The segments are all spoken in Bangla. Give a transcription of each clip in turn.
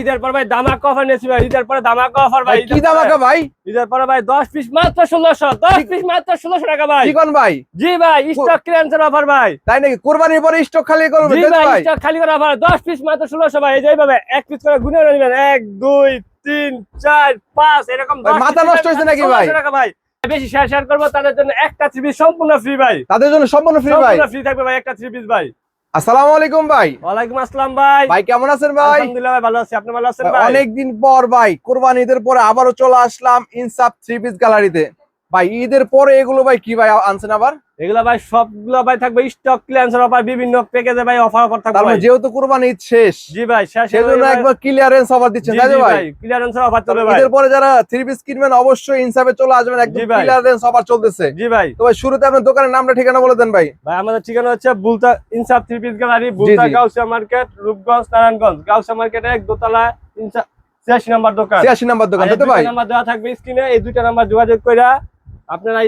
ঈদের পর ভাই দামাকা অফার নিয়েছি ভাই ঈদের পরে দামাকা অফার ভাই ভাই কি ভাই? ঈদের পরে ভাই দশ পিস মাত্র ষোলোশো দশ পিস মাত্র ষোলোশো টাকা ভাই। কি কোন ভাই? জি ভাই স্টক ক্লিয়ারেন্সের অফার ভাই। তাই নাকি? কোরবানির পরে স্টক খালি করবে জি ভাই ভাই। স্টক খালি করে অফার দশ পিস মাত্র ষোলোশো ভাই এই এক পিস করে গুনে নেবেন। এক দুই তিন চার পাঁচ এরকম ভাই, 10 মাথা নষ্ট হয়েছে নাকি ভাই? 1600 টাকা ভাই। বেশি শেয়ার শেয়ার করব তাদের জন্য একটা থ্রি পিস সম্পূর্ণ ফ্রি ভাই। তাদের জন্য সম্পূর্ণ ফ্রি ভাই। সম্পূর্ণ ফ্রি থাকবে ভাই একটা থ্রি পিস ভাই। আসসালামু আলাইকুম ভাই। ওয়ালাইকুম আসসালাম ভাই। ভাই কেমন আছেন ভাই? আলহামদুলিল্লাহ ভাই ভালো আছি। আপনি ভালো আছেন ভাই, অনেকদিন পর ভাই কোরবানি ঈদের পরে আবারও চলে আসলাম ইনসাফ থ্রি পিস গ্যালারিতে। ভাই ঈদের পরে এগুলো ভাই কি ভাই আনছেন আবার? এগুলো ভাই সবগুলো ভাই থাকবে স্টক ক্লিয়ারেন্সের অফার বিভিন্ন প্যাকেজে ভাই অফার অফার থাকবে তার মানে যেহেতু কুরবানি ঈদ শেষ জি ভাই শেষ সেজন্য একবার ক্লিয়ারেন্স অফার দিচ্ছেন তাই ভাই? ক্লিয়ারেন্সের অফার চলবে ভাই। ঈদের পরে যারা থ্রি পিস কিনবেন অবশ্যই ইনসাফে চলে আসবেন একদম ক্লিয়ারেন্স অফার চলতেছে। জি ভাই। তো ভাই শুরুতে আপনার দোকানের নামটা ঠিকানা বলে দেন ভাই। ভাই আমাদের ঠিকানা হচ্ছে Bulta Insaf three piece gallery Bulta. Gausia market Rupganj Narayanganj. Gausia মার্কেটে এক দোতলা ইনসাফ ছিয়াশি নাম্বার দোকান। ছিয়াশি নাম্বার দোকান তো ভাই? নাম্বার দেওয়া থাকবে স্ক্রিনে এই দুইটা নাম্বার যোগাযোগ করে আপনারা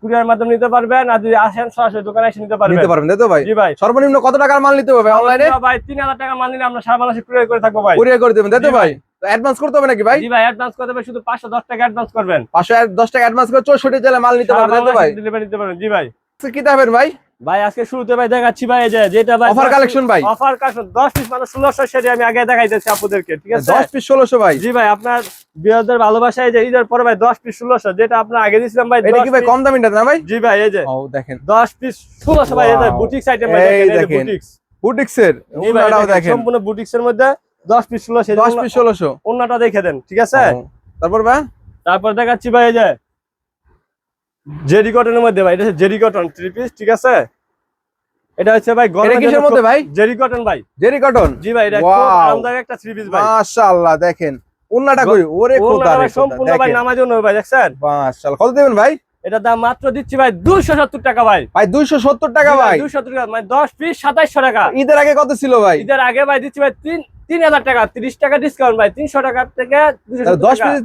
কুরিয়ার মাধ্যমে নিতে পারবেন আর যদি আসেন সরাসরি দোকানে এসে নিতে পারবেন। নিতে পারবেন তাই তো ভাই? জি ভাই। সর্বনিম্ন কত টাকার মাল নিতে হবে অনলাইনে ভাই তিন হাজার টাকা মান নিলে আমরা সারা বাংলাদেশে কুরিয়ার করে থাকব ভাই। কুরিয়ার করে দেবেন তাই তো ভাই। অ্যাডভান্স করতে হবে নাকি ভাই? জি ভাই অ্যাডভান্স করতে হবে শুধু টাকা অ্যাডভান্স করবেন। পাঁচশো এক- দশ টাকা অ্যাডভান্স করে চৌষট্টি জেলা মাল নিতে পারবেন তো ভাই? ডেলিভারি নিতে পারবেন জি ভাই। কি দেবেন ভাই? ভাই আজকে শুরুতে ভাই দেখাচ্ছি ভাই এই যে যেটা ভাই অফার কালেকশন ভাই। অফার কালেকশন দশ পিস মানে ষোলোশো সেটি আমি আগে দেখাইতেছি আপুদেরকে ঠিক আছে? দশ পিস ষোলোশো ভাই। জি ভাই আপনার বিরোধের ভালোবাসায় যে ঈদের পরে ভাই দশ পিস ষোলোশো যেটা আপনার আগে দিয়েছিলাম ভাই এটা কি ভাই কম দামিটা না ভাই? জি ভাই এই যে ও দেখেন। দশ পিস ষোলোশো ভাই এই যে Wow. বুটিক্স আইটেম এই দেখেন। বুটিক্স বুটিক্সের? ওনাটাও দেখেন, সম্পূর্ণ বুটিক্স মধ্যে দশ পিস ষোলোশো দশ পিস ষোলোশো। অন্যটা দেখে দেন ঠিক আছে? তারপর ভাই? তারপর দেখাচ্ছি ভাই এই যে জেরি কটনের মধ্যে ভাই এটা জেরি কটন থ্রি পিস ঠিক আছে? এটা হচ্ছে ভাই এটা গরমের কিসের মধ্যে ভাই? জেরি কটন ভাই। Jerry cotton? জি ভাই এটা খুব আরামদায়ক একটা থ্রি পিস ভাই। মাশাআল্লাহ দেখেন। ওন্নাটা কই? ওরে খোদা রে সম্পূর্ণ ভাই দেখেন। নামার ভাই দেখছেন? মাশাআল্লাহ। কত দেবেন ভাই? এটার দাম মাত্র দিচ্ছি ভাই দুইশো সত্তর টাকা ভাই। ভাই 270 টাকা ভাই। দুইশো সত্তর টাকা মানে দশ পিস সাতাইশশো টাকা। ঈদের আগে কত ছিল ভাই? ঈদের আগে ভাই দিচ্ছি ভাই তিন তিন হাজার টাকা তিরিশ টাকা ডিসকাউন্ট ভাই তিনশো টাকা থেকে দুইশো তাহলে 10 পিস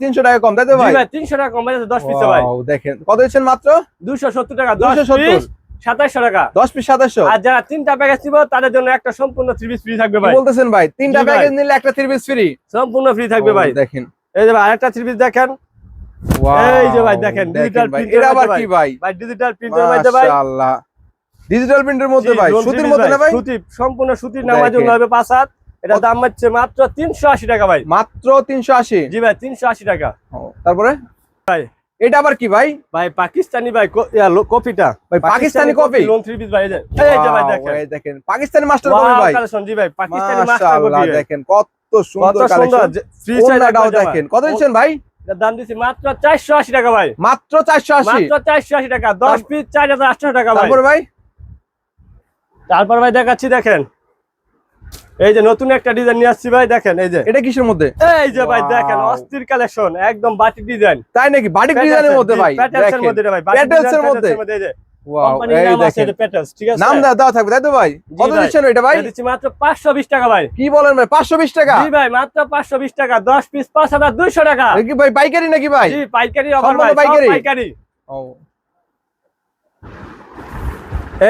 300 টাকা কম তাই তো ভাই? ভাই তিনশো টাকা কম আছে দশ পিসে ভাই। দেখেন। কত দিচ্ছেন মাত্র? দুইশো সত্তর টাকা দশ 270 পিস। সাতাইশশো টাকা। 10 পিস 2700 আর যারা তিনটা প্যাকেজ নিব তাদের জন্য একটা সম্পূর্ণ থ্রি পিস ফ্রি থাকবে ভাই। বলতেছেন ভাই? তিনটা প্যাকেজ নিলে একটা 3 পিস ফ্রি সম্পূর্ণ ফ্রি থাকবে ভাই। দেখেন। এই যে ভাই আরেকটা থ্রি পিস দেখেন। এই যে ভাই দেখেন, printer এটা আবার কি ভাই? ভাই ডিজিটাল প্রিন্টের মধ্যে ভাই। মাশাআল্লাহ। ডিজিটাল প্রিন্টের মধ্যে ভাই? সুতির মধ্যে না ভাই? সুতি সম্পূর্ণ সুতির নামার জন্য হবে পাঁচ হাত। এটা দাম হচ্ছে মাত্র তিনশো আশি টাকা ভাই। মাত্র 380 জি ভাই তিনশো আশি টাকা। তারপরে? ভাই এটা আবার কি ভাই? ভাই পাকিস্তানি ভাই কপিটা ভাই Pakistani copy lawn three piece ভাই এই যে ভাই দেখেন। এই দেখেন। পাকিস্তানি মাস্টার কপি ভাই। জি ভাই পাকিস্তানি মাস্টার কপি দেখেন কত সুন্দর কালেকশন ফ্রি দেখেন। কত দিচ্ছেন ভাই? দাম মাত্র চারশো আশি টাকা ভাই। মাত্র 480 মাত্র চারশো আশি টাকা। দশ তারপর- পিস চার হাজার আটশো টাকা ভাই। তারপর ভাই? তারপর ভাই দেখাচ্ছি দেখেন। এই যে নতুন একটা ডিজাইন নিয়ে আসছি ভাই দেখেন এই যে। এটা কিসের মধ্যে? এই যে ভাই দেখেন অস্থির কালেকশন একদম বাটিক ডিজাইন তাই নাকি? বাটিক ডিজাইনের মধ্যে ভাই প্যাটেলস এর মধ্যে ভাই? প্যাটেলস এর মধ্যে। এই যে। এই নাম আছে দেখেন। যে প্যাটেলস ঠিক আছে? নাম দেওয়া দেওয়া থাকবে তাই তো ভাই? জি কত ভাই। দিচ্ছেন এটা ভাই? এটা দিচ্ছি মাত্র 520 টাকা ভাই। কি বলেন ভাই 520 টাকা? জি ভাই মাত্র 520 টাকা 10 পিস 5200 টাকা। কি ভাই পাইকারি নাকি ভাই? পাইকারি অফার পাইকারি? পাইকারি? পাইকারি। ও।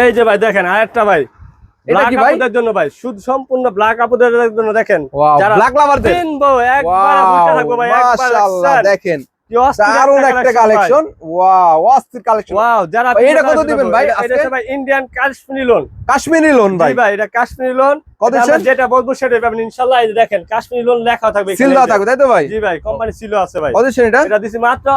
এই যে ভাই দেখেন আরেকটা ভাই। এটা ব্ল্যাক কি ভাই? আপুদের জন্য ভাই শুধু সম্পূর্ণ ব্ল্যাক আপুদের জন্য দেখেন। যারা ব্ল্যাক লাভারদের কিনবো একবার উঠে থাকব ভাই একবার দেখেন। কি একটা কালেকশন ওয়াও অস্থির কালেকশন ওয়াও যারা এটা কত দিবেন ভাই? এটা- এটা আজকে? ভাই Indian Kashmiri lawn Kashmiri lawn ভাই ভাই। ভাই এটা কাশ্মীরি লোন কত এটা আমরা দিচ্ছেন? যেটা বলব সেটাই পাবেন। ইনশাআল্লাহ এই দেখেন কাশ্মীরি লোন লেখা থাকবে সিল দেওয়া থাকবে তাই তো ভাই? জি ভাই কোম্পানি আছে ভাই। কত দিচ্ছেন এটা? এটা দিছি মাত্র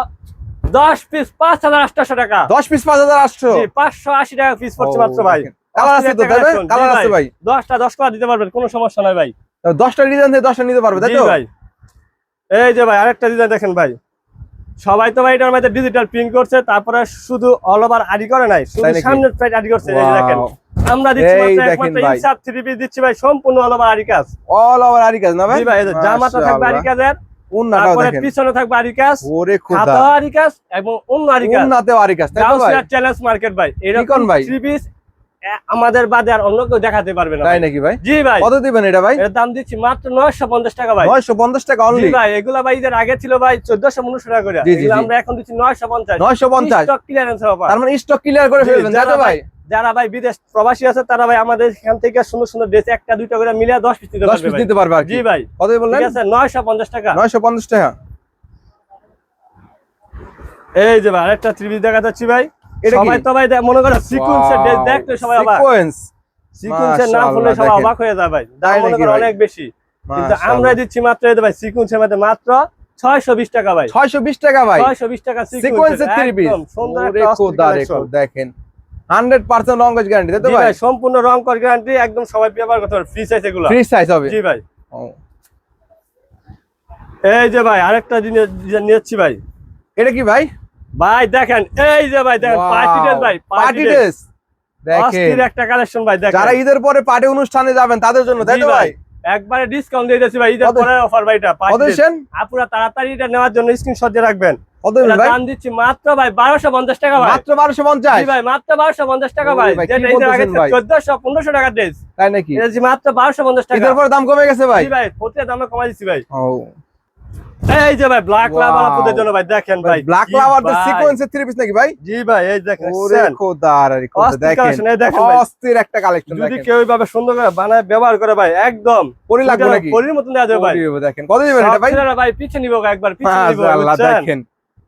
10 পিস 5800 টাকা। 10 পিস 5800 জি 580 টাকা পিস পড়ছে মাত্র ভাই। কালার আছে তো তাই ভাই? কালার আছে ভাই। 10টা 10 কালার দিতে পারবেন কোনো সমস্যা নাই ভাই। 10টা ডিজাইন থেকে 10টা নিতে পারবে তাই তো? ভাই। এই যে ভাই আরেকটা ডিজাইন দেখেন ভাই। সবাই তো ভাই এটার মধ্যে ডিজিটাল প্রিন্ট করছে তারপরে শুধু অল ওভার আডি করে নাই শুধু সামনের সাইড আডি করছে এই দেখেন। আমরা দিচ্ছি মাত্র একমাত্র পিস দিচ্ছি ভাই সম্পূর্ণ অল ওভার আডি কাজ। অল ওভার আরি কাজ না ভাই? ভাই জামাটা থাকবে আডি কাজের পিছনে থাকবে আডি কাজ ওরে খোদা। আডি কাজ এবং অন্য আডি তাই তো ভাই? চ্যালেঞ্জ মার্কেট ভাই। এরকম ভাই? থ্রি পিস আমাদের বাদে আর অন্য কেউ দেখাতে পারবে না তাই নাকি ভাই? জি ভাই। কত দিবেন এটা ভাই? এর দাম দিচ্ছি মাত্র 950 টাকা ভাই। 950 টাকা অনলি ভাই এগুলা ভাই এদের আগে ছিল ভাই 1400 1500 টাকা করে। আমরা এখন দিচ্ছি 950 950 স্টক ক্লিয়ারেন্স অফার তার মানে স্টক ক্লিয়ার করে ফেলবেন তো ভাই? যারা ভাই বিদেশ প্রবাসী আছে তারা ভাই আমাদের এখান থেকে সুন্দর সুন্দর ড্রেস একটা দুইটা করে মিলিয়ে দশ পিস দিতে পারবে পিস দিতে পারবে জি ভাই। কত বললেন? ঠিক আছে নয়শো পঞ্চাশ টাকা। নয়শো পঞ্চাশ টাকা। এই যে ভাই আরেকটা পিস দেখা যাচ্ছি ভাই। এটা কি? সবাই তো ভাই মনে করে সিকুয়েন্সের ড্রেস দেখতে সবাই অবাক। sequence, সিকুয়েন্সের নাম শুনলে সবাই অবাক হয়ে যায় ভাই। দাম? অনেক বেশি। কিন্তু আমরা দিচ্ছি মাত্র ভাই সিকুয়েন্সের মধ্যে মাত্র ছয়শো বিশ টাকা ভাই। 620 টাকা ভাই। ছয়শো বিশ টাকা সিকোয়েন্সের সিকুয়েন্সের থ্রি পিস সুন্দর একটা খোদা রে দেখেন। 100% লঙ্গেজ গ্যারান্টি তো ভাই? সম্পূর্ণ রং কর গ্যারান্টি একদম সবাই ব্যবহার করতে পারবে। ফ্রি সাইজ এগুলো। ফ্রি সাইজ হবে। জি ভাই। এই যে ভাই আরেকটা জিনিস নিয়েছি ভাই। এটা কি ভাই? ভাই দেখেন এই যে ভাই দেখেন পার্টি ড্রেস ভাই পার্টি ড্রেস দেখেন। একটা কালেকশন ভাই দেখেন। যারা ঈদের পরে পার্টি অনুষ্ঠানে যাবেন তাদের জন্য তাই তো ভাই একবারে ডিসকাউন্ট দিয়ে দিয়েছি ভাই ঈদের পরে অফার ভাই এটা আপুরা তাড়াতাড়ি এটা নেওয়ার জন্য স্ক্রিনশট দিয়ে রাখবেন। দাম দিচ্ছি মাত্র ভাই বারোশো পঞ্চাশ টাকা ভাই। মাত্র বারোশো পঞ্চাশ? ভাই মাত্র বারোশো পঞ্চাশ টাকা ভাই? চোদ্দশো পনেরোশো টাকা ড্রেস তাই নাকি? মাত্র বারোশো পঞ্চাশ টাকা। দাম কমে গেছে ভাই? ভাই প্রতি দামে কমাই দিচ্ছি ভাই। এই যে ভাই ব্ল্যাক. লাভার আপুদের জন্য ভাই দেখেন ভাই ব্ল্যাক লাভার তো সিকোয়েন্সের থ্রি পিস নাকি ভাই? জি ভাই এই দেখেন ওরে দেখেন। এই দেখেন ভাই। অস্থির একটা কালেকশন যদি কেউ এইভাবে সুন্দর করে বানায় ব্যবহার করে ভাই একদম। পরি লাগবে নাকি? পরির মতন দেয়া যাবে ভাই। দেখেন। কত দিবেন এটা ভাই? ভাই পিছে নিব একবার পিছে নিব আল্লাহ দেখেন।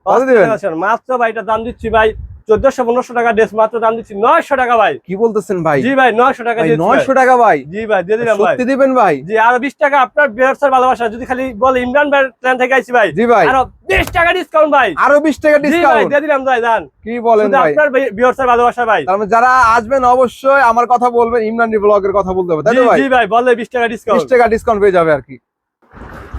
কত দিবেন? মাত্র ভাই এটা দাম দিচ্ছি ভাই চোদ্দশো পনেরোশো টাকা ড্রেস মাত্র দাম দিচ্ছি নয়শো টাকা ভাই। কি বলতেছেন ভাই? জি ভাই নয়শো টাকা। 900 টাকা ভাই? জি ভাই দিয়ে দিলাম ভাই। দিবেন ভাই? জি আরও বিশ টাকা আপনার বিয়ার্সের ভালোবাসা যদি খালি বলে ইমরান ভাই ট্রেন থেকে আইছি ভাই জি ভাই। আরও বিশ টাকা ডিসকাউন্ট ভাই। আরও 20 টাকা ডিসকাউন্ট দিয়ে দিলাম ভাই জান কি বলেন ভাই? আপনার বিয়ার্সের ভালোবাসা ভাই। মানে যারা আসবেন অবশ্যই আমার কথা বলবেন ইমরান ব্লগের কথা বলতে হবে তাই ভাই? জি ভাই বললে বিশ টাকা ডিসকাউন্ট 20 টাকা ডিসকাউন্ট পেয়ে যাবে আর কি।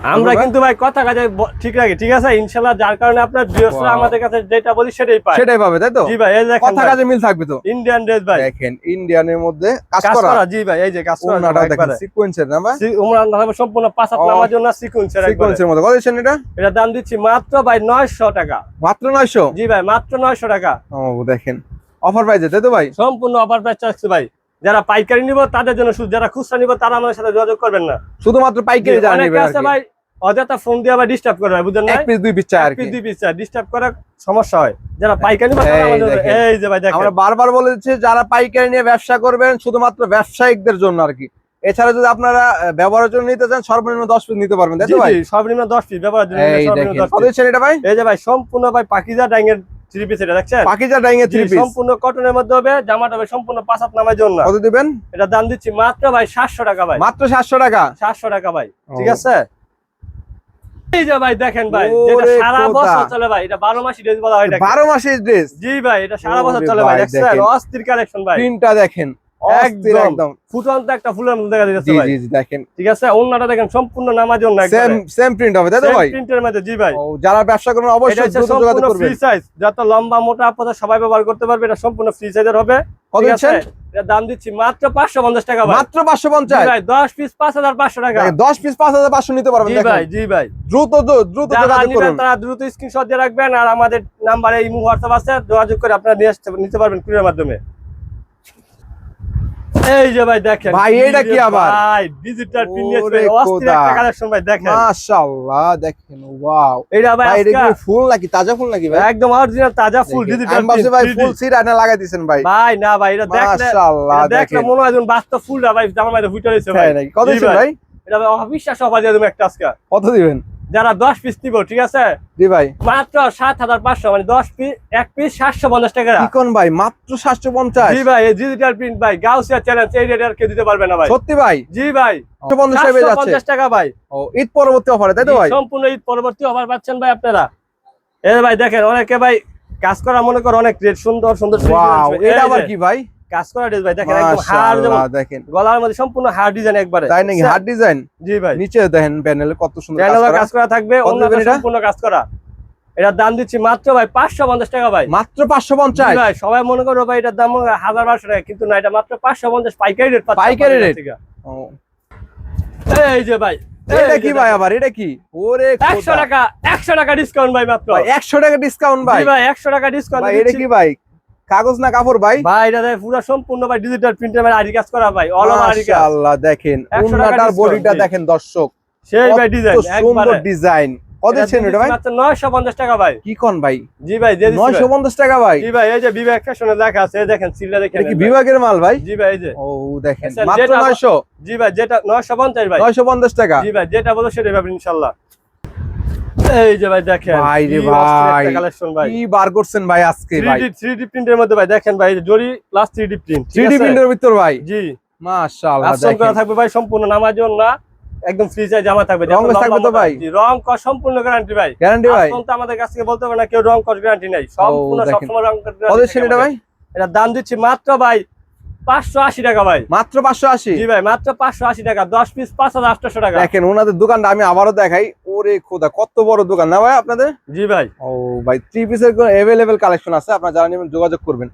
আমরা কিন্তু ভাই কথা কাজে ঠিক রাখি ঠিক আছে? ইনশাল্লাহ যার কারণে আপনার ভিউয়ার্সরা আমাদের কাছে যেটা বলি সেটাই পায়। সেটাই পাবে তাই তো? জি ভাই এই দেখেন কথা কাজে মিল থাকবে তো? ইন্ডিয়ান ড্রেস ভাই। দেখেন ইন্ডিয়ানের মধ্যে কাজ করা। জি ভাই এই যে কাজ করা ওনাটা দেখেন সিকোয়েন্সের না ভাই? সি- উমরান ভাবে সম্পূর্ণ পাঁচ হাত ও, নামার জন্য সিকুয়েন্সের একবারে। সিকোয়েন্সের মধ্যে। কত দিচ্ছেন এটা? এটা দাম দিচ্ছি মাত্র ভাই 900 টাকা। মাত্র 900 জি ভাই মাত্র 900 টাকা। ও দেখেন। অফার প্রাইজে তাই তো ভাই? সম্পূর্ণ অফার প্রাইস চাচ্ছি ভাই। যারা পাইকারি নিব তাদের জন্য শুধু যারা খুচরা নিব তারা আমাদের সাথে যোগাযোগ করবেন না। শুধুমাত্র পাইকারি জি, জানিয়ে আছে ভাই অযথা ফোন দিয়ে আবার ডিস্টার্ব করে ভাই বুঝলেন না? এক পিস দুই পিস চাই আর কি। দুই পিস ডিস্টার্ব করার সমস্যা হয়। যারা পাইকারি নিব তারা এই আমাদের- দেখেন। এই যে ভাই দেখেন। আমরা বারবার বলে দিচ্ছি যারা পাইকারি নিয়ে ব্যবসা করবেন শুধুমাত্র ব্যবসায়িকদের জন্য আর কি। এছাড়া যদি আপনারা ব্যবহারের জন্য নিতে চান সর্বনিম্ন দশ পিস নিতে পারবেন তাই তো ভাই? সর্বনিম্ন 10 পিস ব্যবহার জন্য সর্বনিম্ন দেখেন। 10 পিস এটা ভাই? এই যে ভাই সম্পূর্ণ ভাই পাকিজা ডাইংয়ের থ্রি পিস এটা দেখছেন? পাকিজা ডাইং এর থ্রি পিস সম্পূর্ণ কটনের মধ্যে হবে জামাটা হবে সম্পূর্ণ পাঁচ হাত নামার জন্য। কত দিবেন? এটা দাম দিচ্ছি মাত্র ভাই সাতশো টাকা ভাই। মাত্র সাতশো টাকা? সাতশো টাকা ভাই ঠিক আছে? এই যে ভাই দেখেন ভাই যেটা সারা বছর চলে ভাই এটা বারো মাসি ড্রেস বলা হয় এটা বারো মাসের ড্রেস? জি ভাই এটা সারা বছর চলে ভাই দেখছেন? অস্থির কালেকশন ভাই। প্রিন্টটা দেখেন। একদম। ফুটন্ত একটা ফুলের মধ্যে দেখা যাচ্ছে জি ভাই। জি জি দেখেন। ঠিক আছে? অন্যটা দেখেন সম্পূর্ণ নামার জন্য সেম সেম প্রিন্ট হবে তাই তো ভাই? প্রিন্টের মধ্যে জি ভাই। যারা ব্যবসা করবেন অবশ্যই দ্রুত যোগাযোগ ফ্রি সাইজ যত লম্বা মোটা আপনারা সবাই ব্যবহার করতে পারবে এটা সম্পূর্ণ ফ্রি সাইজের হবে। কত দিচ্ছেন? এটা দাম দিচ্ছি মাত্র পাঁচশো পঞ্চাশ টাকা ভাই। মাত্র ভাই পিস পাঁচ হাজার পাঁচশো টাকা। দশ পিস পাঁচ হাজার পাঁচশো নিতে পারবেন জি ভাই জি ভাই। দ্রুত দ্রুত দ্রুত যারা যোগাযোগ করুন। তারা দ্রুত স্ক্রিনশট দিয়ে রাখবেন আর আমাদের নাম্বারে ইমো হোয়াটসঅ্যাপ আছে যোগাযোগ করে আপনারা নিয়ে নিতে পারবেন কুরিয়ার মাধ্যমে। এই যে ভাই দেখেন ভাই, এইটা কি আবার? ভাই ডিজিটাল অস্থির একটা কালেকশন ভাই দেখেন। মাশাআল্লাহ দেখেন ওয়াও। এইটা ভাই ভাই এটা কি ফুল নাকি? তাজা ফুল নাকি ভাই? একদম অরিজিনাল তাজা ফুল ডিজিটাল ভাই ফুল আনা লাগাই দিয়েছেন ভাই। ভাই না ভাই এটা দেখলে মাশাআল্লাহ এটা দেখলে মনে হয় যেন বাস্তব ফুলটা ভাই ফুটে রয়েছে ভাই। কত দিচ্ছেন ভাই। এটা ভাই অবিশ্বাস অফার দিয়ে দেবো একটা আজকে। কত দিবেন? যারা দশ পিস দিব ঠিক আছে? জি ভাই। মাত্র সাত হাজার পাঁচশো মানে দশ পিস এক পিস সাতশো পঞ্চাশ টাকা। কোন ভাই? মাত্র সাতশো পঞ্চাশ? জি ভাই ডিজিটাল প্রিন্ট ভাই গাউসিয়া চ্যালেঞ্জ এই রেট আর কেউ দিতে পারবে না ভাই। সত্যি ভাই? জি ভাই পঞ্চাশ টাকা পেয়ে যাচ্ছে 750 টাকা ভাই। ও ঈদ পরবর্তী অফারে তাই তো ভাই? সম্পূর্ণ ঈদ পরবর্তী অফার পাচ্ছেন ভাই আপনারা। এই ভাই দেখেন অনেকে ভাই কাজ করা মনে করো অনেক রেট সুন্দর সুন্দর। এই এটা আবার কি ভাই? কাজ করা ড্রেস ভাই দেখেন একদম হার দেখেন। গলার মধ্যে সম্পূর্ণ হার ডিজাইন একবারে। তাই নাকি? হার্ড ডিজাইন জি ভাই। নিচে দেখেন প্যানেলে কত সুন্দর কাজ করা। থাকবে অন্য সম্পূর্ণ কাজ করা। এটার দাম দিচ্ছি মাত্র ভাই পাঁচশো পঞ্চাশ টাকা ভাই। মাত্র পাঁচশো পঞ্চাশ? ভাই সবাই মনে করো ভাই এটার দাম হাজার বারোশো টাকা কিন্তু না এটা মাত্র পাঁচশো পঞ্চাশ পাইকারি রেট পাইকারি? ও, এই যে ভাই এটা কি ভাই আবার? এটা কি? ওরে একশো টাকা একশো টাকা ডিসকাউন্ট ভাই মাত্র। একশো টাকা ডিসকাউন্ট ভাই। ভাই একশো টাকা ডিসকাউন্ট ভাই এটা কি ভাই? কাগজ না কাপড় ভাই? ভাই এটা পুরো সম্পূর্ণ ভাই ডিজিটাল প্রিন্টের ভাই আরি কাজ করা ভাই অল ওভার আরি কাজ। মাশাআল্লাহ দেখেন 100 টাকা উন্নাটার বডিটা দেখেন দর্শক। সেই ভাই ডিজাইন সুন্দর ডিজাইন কত এটা ভাই? 950 টাকা ভাই। কি কোন ভাই? জি ভাই দিয়ে দিচ্ছি নয়শো ভাই। পঞ্চাশ টাকা ভাই? জি ভাই এই যে বিবেক ফ্যাশনে লেখা আছে দেখেন সিলটা দেখেন এটা কি বিভাগের মাল ভাই? জি ভাই এই যে। ও দেখেন আচ্ছা, মাত্র যেটা- নয়শো। জি ভাই যেটা 950 ভাই। নয়শো পঞ্চাশ টাকা। জি ভাই যেটা বলো সেটাই পাবেন ইনশাআল্লাহ এই যে ভাই দেখেন ভাই রে ভাই। কালেকশন ভাই। কি বার করছেন ভাই আজকে ভাই? 3D 3D প্রিন্টের মধ্যে ভাই দেখেন ভাই জরি প্লাস 3D প্রিন্ট থ্রি প্রিন্টের ভিতর ভাই? জি। মাশাআল্লাহ আফসন করা থাকবে ভাই সম্পূর্ণ নামাজন না? একদম ফ্রি জামা থাকবে। রং থাকবে তো ভাই? জি, রং কস সম্পূর্ণ গ্যারান্টি ভাই। গ্যারান্টি ভাই? তো আমাদের কাছ থেকে বলতে হবে না কেউ রং কস গ্যারান্টি নাই। সম্পূর্ণ। সবসময় রং ভাই? এটা দাম দিচ্ছি মাত্র ভাই পাঁচশো আশি টাকা ভাই। মাত্র পাঁচশো আশি? জি ভাই মাত্র পাঁচশো আশি টাকা। দশ পিস পাঁচ হাজার আটশো টাকা। দেখেন ওনাদের দোকানটা আমি আবারও দেখাই। ওরে খোদা কত বড় দোকান। না ভাই আপনাদের? জি ভাই। ও ভাই থ্রি পিসের অ্যাভেলেবেল কালেকশন আছে? আপনারা যারা নেবেন যোগাযোগ করবেন।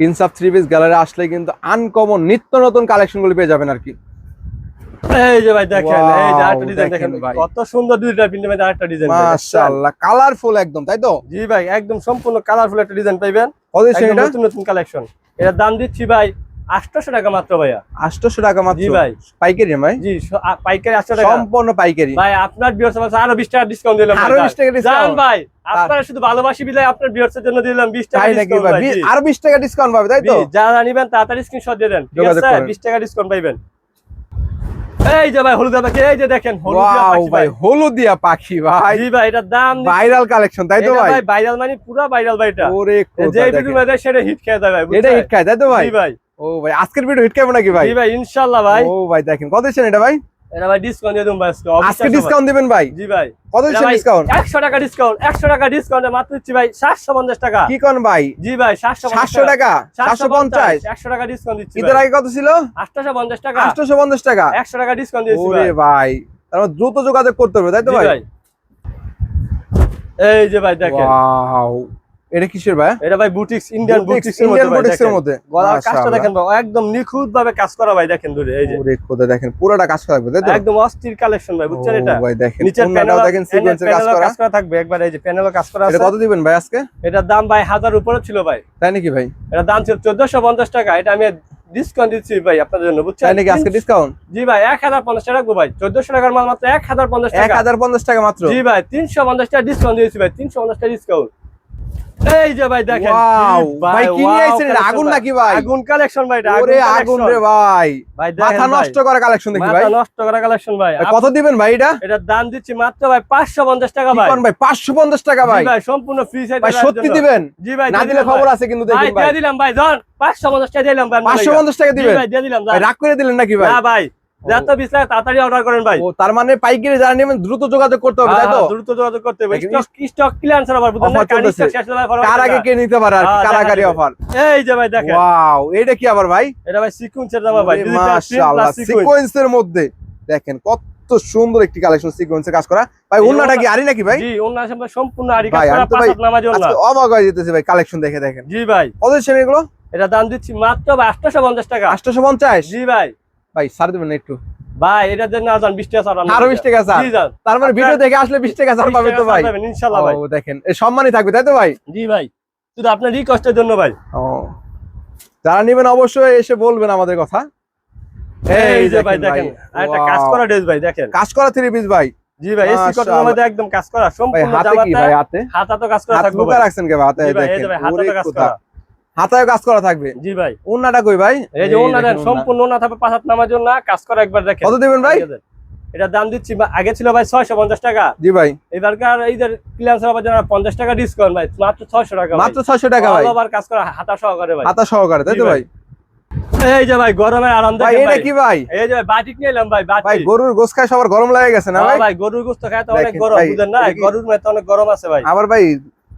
ইনসাফ থ্রি পিস গ্যালারি আসলে কিন্তু আনকমন নিত্য নতুন কালেকশনগুলো পেয়ে যাবেন আর কি। এই যে ভাই দেখেন এই যে আরেকটা ডিজাইন দেখেন ভাই। কত সুন্দর দুইটা প্রিন্টের মধ্যে আরেকটা ডিজাইন মাশাআল্লাহ কালারফুল একদম তাই তো? জি ভাই একদম সম্পূর্ণ কালারফুল একটা ডিজাইন পাইবেন। নতুন নতুন কালেকশন এটার দাম দিচ্ছি ভাই আটশোশো টাকা মাত্র ভাইয়া। আটশোশো টাকা মাত্র? ভাই। পাইকারি ভাই? জি পাইকারি আটশো টাকা। সম্পূর্ণ পাইকারি। ভাই আপনার বিয়ার্স আরও বিশ টাকা ডিসকাউন্ট দিলাম আরও বিশ টাকা ডিসকাউন্ট ভাই আপনারা শুধু ভালোবাসি বিলাই আপনার বিয়ার্স এর জন্য দিলাম বিশ টাকা ডিসকাউন্ট। আরও বিশ টাকা ডিসকাউন্ট পাবে তাই তো? যারা নিবেন তাড়াতাড়ি স্ক্রিনশট দিয়ে দেন। বিশ টাকা ডিসকাউন্ট পাইবেন। এই যে ভাই হলুদ পাখি এই যে দেখেন হলুদ ভাই হলুদিয়া পাখি ভাই। জি ভাই এটার দাম ভাইরাল কালেকশন তাই তো ভাই? ভাই ভাইরাল মানে পুরো ভাইরাল ভাই এটা। ওরে যে। ভিডিও মধ্যে সেটা হিট খেয়ে যায় ভাই এটা হিট খায় তাই তো ভাই? জি ভাই। ও ভাই আজকের ভিডিও হিট খাবে নাকি ভাই? জি ভাই ইনশাআল্লাহ ভাই। ও ভাই দেখেন কত এটা ভাই? এটা ভাই ডিসকাউন্ট দিয়ে ভাই আজকে। আজকে ডিসকাউন্ট দিবেন ভাই? জি ভাই। কত ডিসকাউন্ট 100 টাকা ডিসকাউন্ট 100 টাকা ডিসকাউন্ট মাত্র দিচ্ছি ভাই 750 টাকা। কি কোন ভাই? জি ভাই 750 সাতশো টাকা? সাতশো পঞ্চাশ? 100 টাকা ডিসকাউন্ট দিচ্ছি আগে কত ছিল? 850 টাকা। আটশোশো পঞ্চাশ টাকা? 100 টাকা ডিসকাউন্ট দিয়েছি ওরে ভাই। দ্রুত যোগাযোগ করতে হবে তাই তো ভাই? ভাই। এই যে ভাই দেখেন। ওয়াও। এটা কিসের ভাই? এটা ভাই বুটিক্স ইন্ডিয়ান বুটিক্স এর মধ্যে Indian এর দেখেন। মধ্যে। গলার কাজটা দেখেন ভাই একদম নিখুঁত ভাবে কাজ করা ভাই দেখেন দূরে এই যে। ওরে খোদা দেখেন পুরোটা কাজ করা থাকবে তাই তো? একদম অস্থির কালেকশন ভাই বুঝছেন এটা? ভাই দেখেন নিচের প্যানেল দেখেন সিকোয়েন্সের কাজ করা। কাজ করা থাকবে একবার এই যে প্যানেলও কাজ করা এটা কত দিবেন ভাই আজকে? এটার দাম ভাই হাজার উপরে ছিল ভাই। তাই নাকি ভাই? এটার দাম ছিল চোদ্দশো পঞ্চাশ টাকা এটা আমি ডিসকাউন্ট দিচ্ছি ভাই আপনাদের জন্য বুঝছেন? তাই নাকি আজকে ডিসকাউন্ট জি ভাই এক হাজার পঞ্চাশ টাকা রাখব ভাই চোদ্দশো টাকার মাল মাত্র এক হাজার পঞ্চাশ এক টাকা হাজার পঞ্চাশ টাকা মাত্র? জি ভাই তিনশো পঞ্চাশ টাকা ডিসকাউন্ট দিয়েছি ভাই তিনশো পঞ্চাশ টাকা ডিসকাউন্ট এই যে ভাই দেখেন কি ভাই কি নিয়ে আইছেন এটা? আগুন নাকি ভাই? আগুন কালেকশন ভাই এটা আগুন আগুন রে ভাই। ভাই মাথা নষ্ট করা কালেকশন দেখি ভাই? মাথা নষ্ট করা কালেকশন ভাই। কত দিবেন ভাই এটা? এটার দাম দিচ্ছি মাত্র ভাই পাঁচশো পঞ্চাশ টাকা ভাই। কোন ভাই? পাঁচশো পঞ্চাশ টাকা ভাই। ভাই সম্পূর্ণ ফ্রি সাইজ ভাই সত্যি দিবেন? জি ভাই না দিলে খবর আছে কিন্তু দেখুন ভাই দিয়ে দিলাম ভাই জন পাঁচশো পঞ্চাশ টাকা দিলাম ভাই পাঁচশো পঞ্চাশ টাকা জি দিবেন? ভাই দিয়ে দিলাম ভাই রাগ করে দিলেন নাকি ভাই? না ভাই যত তাড়াতাড়ি অর্ডার করেন ভাই। তার মানে পাইকারি যারা নেবেন দ্রুত যোগাযোগ করতে হবে তাই তো? হ্যাঁ, দ্রুত যোগাযোগ করতে হবে। দেখেন, স্টক স্টক ক্লিয়ারেন্স আবার বুঝলেন কার চলতেছে। stock শেষ হলে আবার কার আগে কে নিতে পারে আর কারাকারি অফার এই যে ভাই দেখেন। ওয়াও এটা কি আবার ভাই? এটা ভাই সিকুয়েন্সের জামা ভাই মাশাআল্লাহ সিকোয়েন্সের মধ্যে। দেখেন কত সুন্দর একটি কালেকশন সিকোয়েন্সে কাজ করা। ভাই ওন্নাটা কি আরি নাকি ভাই? জি সম্পূর্ণ আরি ভাই, কাজ করা পাঁচ নামাজ ওন্না অবাক হয়ে যেতেছে ভাই কালেকশন দেখে দেখেন। জি ভাই। কত দিচ্ছেন এগুলো? এটা দাম দিচ্ছি মাত্র ভাই আটশোশো পঞ্চাশ টাকা। আটশোশো পঞ্চাশ? জি ভাই। ভাই ছাড় দেবেন একটু। ভাই আর যান বিশ টাকা ছাড় আরও বিশ টাকা ছাড় জি যান তার মানে ভিডিও দেখে আসলে বিশ টাকা ছাড় 20 পাবেন তো ভাই। ইনশাআল্লাহ ভাই। ও দেখেন এই সম্মানই থাকবে তাই তো ভাই? জি ভাই। শুধু আপনার রিকোয়েস্টের জন্য ভাই। ও। যারা নেবেন অবশ্যই এসে বলবেন আমাদের কথা। এই যে ভাই দেখেন একটা কাজ করা ড্রেস ভাই দেখেন। কাজ করা থ্রি পিস ভাই। জি ভাই এসি কটনের। মধ্যে একদম কাজ করা সম্পূর্ণ হাতে কি জামাটা ভাই হাতে? হাতা তো কাজ করা থাকবে ভাই। রাখছেন কে হাতে দেখেন ওরে হাতা তো কাজ কোথা। হাতায় কাজ করা থাকবে। জি ভাই। উন্নাটা কই ভাই? এই যে উন্না। সম্পূর্ণ ওনা থাকবে পাঁচ হাত নামার জন্য কাজ করা একবার দেখেন। কত দিবেন ভাই? এটা দাম দিচ্ছি বা- আগে ছিল ভাই ছয়শো পঞ্চাশ টাকা। জি ভাই। এবারকার এইদের ক্লিয়ারেন্স হবে জন্য পঞ্চাশ টাকা ডিসকাউন্ট ভাই মাত্র ছয়শো টাকা মাত্র ছয়শো টাকা ভাই। আবার কাজ করা হাতা সহকারে ভাই। হাতা সহকারে তাই তো ভাই। এই যে ভাই গরমের আরাম ভাই এটা কি ভাই? এই যে ভাই বাটিক নিয়ে এলাম ভাই ভাই গরুর গোশ খায় সবার গরম লাগে গেছে না হ্যাঁ ভাই? ভাই গরুর গোস্ত খায় তো অনেক গরম বুঝেন না? গরুর মেয়ে তো অনেক গরম আছে ভাই। আবার ভাই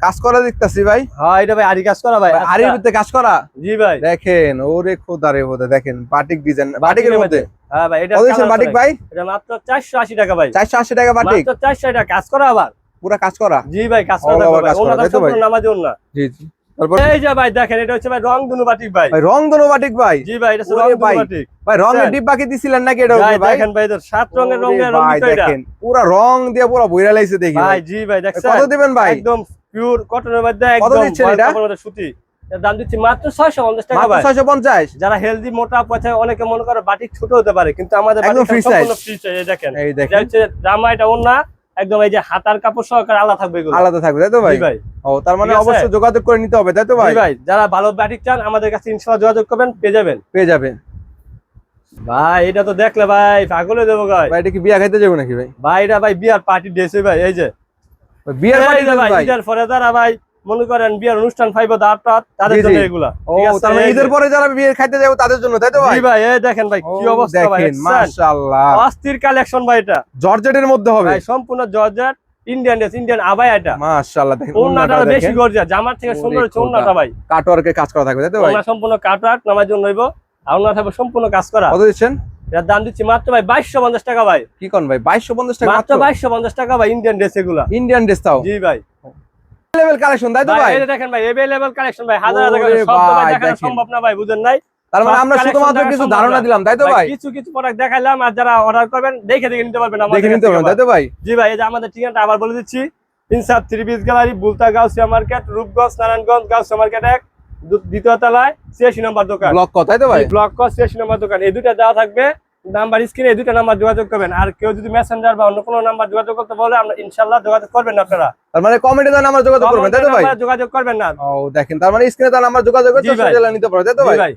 কাজ করা দেখতাছি ভাই। হ্যাঁ এটা ভাই আরি কাজ করা ভাই। ভাই, আরির আচ্ছা। ভিতরে কাজ করা? জি ভাই। দেখেন ওরে খোদা রে খোদা দেখেন বাটিক ডিজাইন বাটিকের মধ্যে। হ্যাঁ ভাই এটা কত বাটিক ভাই? এটা মাত্র চারশো আশি টাকা ভাই। চারশো আশি টাকা বাটিক? মাত্র চারশো টাকা। কাজ করা আবার? পুরা কাজ করা? জি ভাই কাজ করা? সম্পূর্ণ নামাজ না জি জি। এই যে ভাই দেখেন এটা হচ্ছে ভাই রং দুনু ভাই। ভাই রং দোনো ভাই। জি ভাই এটা রং দুনু ভাই, বাটিক। ভাই ডিব্বা কি দিছিলেন নাকি এটা ভাই ভাই? দেখেন ভাই এটা সাত রঙের ওরে রঙের রং এটা। দেখেন পুরা রং দিয়ে পুরা বইরা লাইছে দেখি ভাই ভাই। জি ভাই দেখছেন কত দিবেন ভাই? একদম পিওর কটনের মধ্যে কত একদম এটা? সুতি। দাম দিচ্ছি মাত্র 650 টাকা ছয়শো পঞ্চাশ? যারা হেলদি মোটা পথে অনেকে মনে করে বাটিক ছোট হতে পারে কিন্তু আমাদের। ফ্রি সাইজ দেখেন। এই জামা এটা ওন্না একদম এই যে হাতার কাপড় সহকারে আলাদা থাকবে এগুলো। আলাদা থাকবে তাই তো ভাই? ভাই। ও তার মানে অবশ্যই যোগাযোগ করে নিতে হবে তাই তো ভাই? ভাই যারা ভালো চান আমাদের কাছে ইনশাআল্লাহ যোগাযোগ করবেন পেয়ে যাবেন। পেয়ে যাবেন। ভাই এটা তো দেখলে ভাই পাগলে দেবো ভাই ভাই এটা কি বিয়া খাইতে যাব নাকি ভাই? ভাই এটা ভাই বিয়ার পার্টি ড্রেস ভাই এই যে। বিয়ার ভাই ভাই? ফরেদার ভাই। মনে করেন বিয়ের অনুষ্ঠান পাইবো দাঁত টাত তাদের। জন্য এগুলা। মানে ঈদের পরে যারা বিয়ের খাইতে যাব তাদের জন্য তাই তো ভাই? জি ভাই এই দেখেন ভাই কি অবস্থা ভাই? মাশাআল্লাহ। অস্থির কালেকশন ভাই এটা। জর্জেটের মধ্যে হবে। ভাই সম্পূর্ণ জর্জেট ইন্ডিয়ান ড্রেস ইন্ডিয়ান আবাই এটা। মাশাআল্লাহ দেখেন ওন্নাটা বেশি গর্জিয়া জামার থেকে সুন্দর হচ্ছে ওন্নাটা ভাই। কাটওয়ার্কে কাজ করা থাকবে তাই তো ভাই? ওন্না সম্পূর্ণ কাটওয়ার্ক নামার জন্য হইব। আর ওন্না থাকবে সম্পূর্ণ কাজ করা। কত দিচ্ছেন? এর দাম দিচ্ছি মাত্র ভাই বাইশশো পঞ্চাশ টাকা ভাই। কি কোন ভাই? বাইশশো পঞ্চাশ টাকা মাত্র বাইশশো পঞ্চাশ টাকা ভাই ইন্ডিয়ান ড্রেস এগুলা। ইন্ডিয়ান ড্রেস তাও? জি ভাই। লেভেল কালেকশন তাই তো ভাই দেখেন ভাই কালেকশন ভাই হাজার হাজার সব তো ভাই দেখানো। সম্ভব না ভাই বুঝেন নাই? তার মানে আমরা শুধুমাত্র কিছু ধারণা দিলাম তাই তো ভাই কিছু কিছু প্রোডাক্ট দেখাইলাম আর যারা অর্ডার করবেন দেখে দেখে নিতে পারবেন আমাদের দেখে নিতে পারবেন তাই তো ভাই? জি ভাই এই যে আমাদের ঠিকানাটা আবার বলে দিচ্ছি। Insaf three piece gallery Bulta Gausia market Rupganj Narayanganj Gausia market এক দ্বিতীয় তলায় ছিয়াশি নম্বর দোকান। ব্লক তাই তো ভাই? ব্লক ছিয়াশি নম্বর দোকান। এই দুটা দেওয়া থাকবে। নাম্বার স্ক্রিনে এই দুটা নাম্বার যোগাযোগ করবেন। আর কেউ যদি মেসেঞ্জার বা অন্য কোনো নাম্বার যোগাযোগ করতে বলে আমরা ইনশাল্লাহ যোগাযোগ করবেন আপনারা। তার মানে কমেন্টে তার নাম্বার যোগাযোগ করবেন তাই তো ভাই? যোগাযোগ করবেন না। ও দেখেন তার মানে স্ক্রিনে তার নাম্বার যোগাযোগ করে সোশ্যাল মিডিয়া নিতে পারবে তাই তো ভাই।